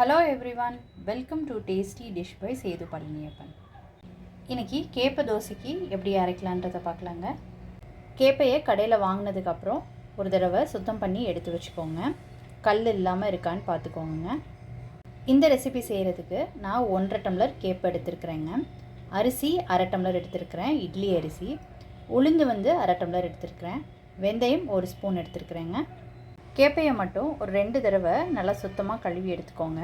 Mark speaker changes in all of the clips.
Speaker 1: Hello everyone welcome to tasty dish by Sethu Palaniappan இன்றைக்கி கேப்பை தோசைக்கு எப்படி அரைக்கலான்றதை பார்க்கலாங்க. கேப்பையை கடையில் வாங்கினதுக்கப்புறம் ஒரு தடவை சுத்தம் பண்ணி எடுத்து வச்சுக்கோங்க. கல் இல்லாமல் இருக்கான்னு பார்த்துக்கோங்க. இந்த ரெசிபி செய்கிறதுக்கு நான் ஒன்றரை டம்ளர் கேப்பை எடுத்துருக்குறேங்க. அரிசி அரை டம்ளர் எடுத்துருக்குறேன் இட்லி அரிசி. உளுந்து வந்து அரை டம்ளர் எடுத்திருக்கிறேன். வெந்தயம் ஒரு ஸ்பூன் எடுத்துருக்குறேங்க. கேப்பையை மட்டும் ஒரு ரெண்டு தடவை நல்லா சுத்தமாக கழுவி எடுத்துக்கோங்க.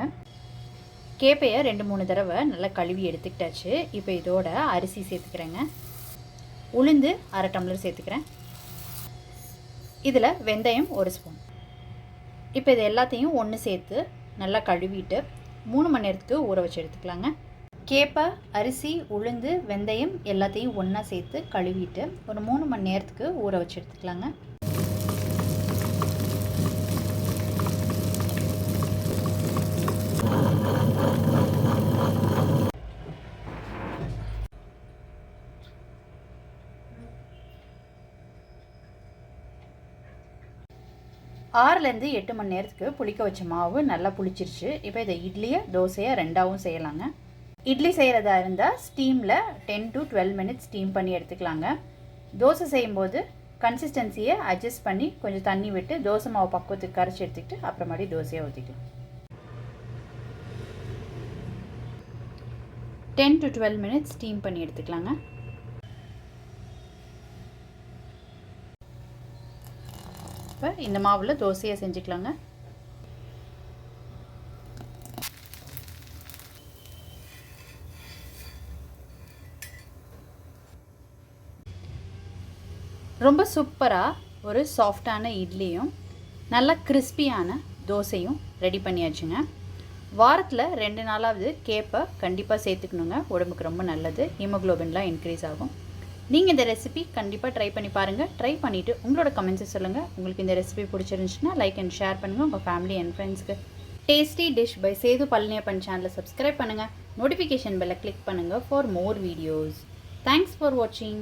Speaker 1: கேப்பையை ரெண்டு மூணு தடவை நல்லா கழுவி எடுத்துக்கிட்டாச்சு. இப்போ இதோட அரிசி சேர்த்துக்கிறேங்க. உளுந்து அரை டம்ளர் சேர்த்துக்கிறேன். இதில் வெந்தயம் ஒரு ஸ்பூன். இப்போ இது எல்லாத்தையும் ஒன்று சேர்த்து நல்லா கழுவிட்டு மூணு மணி நேரத்துக்கு ஊற வச்சு எடுத்துக்கலாங்க. கேப்பை அரிசி உளுந்து வெந்தயம் எல்லாத்தையும் ஒன்றா சேர்த்து கழுவிட்டு ஒரு மூணு மணி நேரத்துக்கு ஊற வச்சு எடுத்துக்கலாங்க. ஆறுலேருந்து எட்டு மணி நேரத்துக்கு புளிக்க வச்ச மாவு நல்லா புளிச்சிருச்சு. இப்போ இதை இட்லியை தோசையை ரெண்டாவும் செய்யலாங்க. இட்லி செய்கிறதா இருந்தால் ஸ்டீமில் ten to twelve minutes steam பண்ணி எடுத்துக்கலாங்க. தோசை செய்யும்போது கன்சிஸ்டன்சியை அட்ஜஸ்ட் பண்ணி கொஞ்சம் தண்ணி விட்டு தோசை மாவு பக்குவத்துக்கு கரைச்சி எடுத்துக்கிட்டு அப்புறமாடி தோசையை ஊற்றிக்கலாம் ten to twelve minutes steam பண்ணி எடுத்துக்கலாங்க. இப்போ இந்த மாவில் தோசையை செஞ்சுக்கலாங்க. ரொம்ப சூப்பராக ஒரு சாஃப்டான இட்லியும் நல்ல கிறிஸ்பியான தோசையும் ரெடி பண்ணியாச்சுங்க. வாரத்தில் ரெண்டு நாளாவது கேப்பை கண்டிப்பாக சேர்த்துக்கணுங்க. உடம்புக்கு ரொம்ப நல்லது. ஹீமோக்ளோபின்லாம் இன்க்ரீஸ் ஆகும். நீங்கள் இந்த ரெசிபி கண்டிப்பாக ட்ரை பண்ணி பாருங்கள் ட்ரை பண்ணிவிட்டு உங்களோட கமெண்ட்ஸை சொல்லுங்கள் உங்களுக்கு இந்த ரெசிபி பிடிச்சிருந்துச்சுன்னா லைக் அண்ட் ஷேர் பண்ணுங்கள் உங்கள் ஃபேமிலி அண்ட் ஃப்ரெண்ட்ஸ்க்கு tasty dish by Sethu Palaniappan சேனலை சப்ஸ்கிரைப் பண்ணுங்கள் நோட்டிஃபிகேஷன் பெல்லை கிளிக் பண்ணுங்கள் for more videos thanks for வாட்சிங்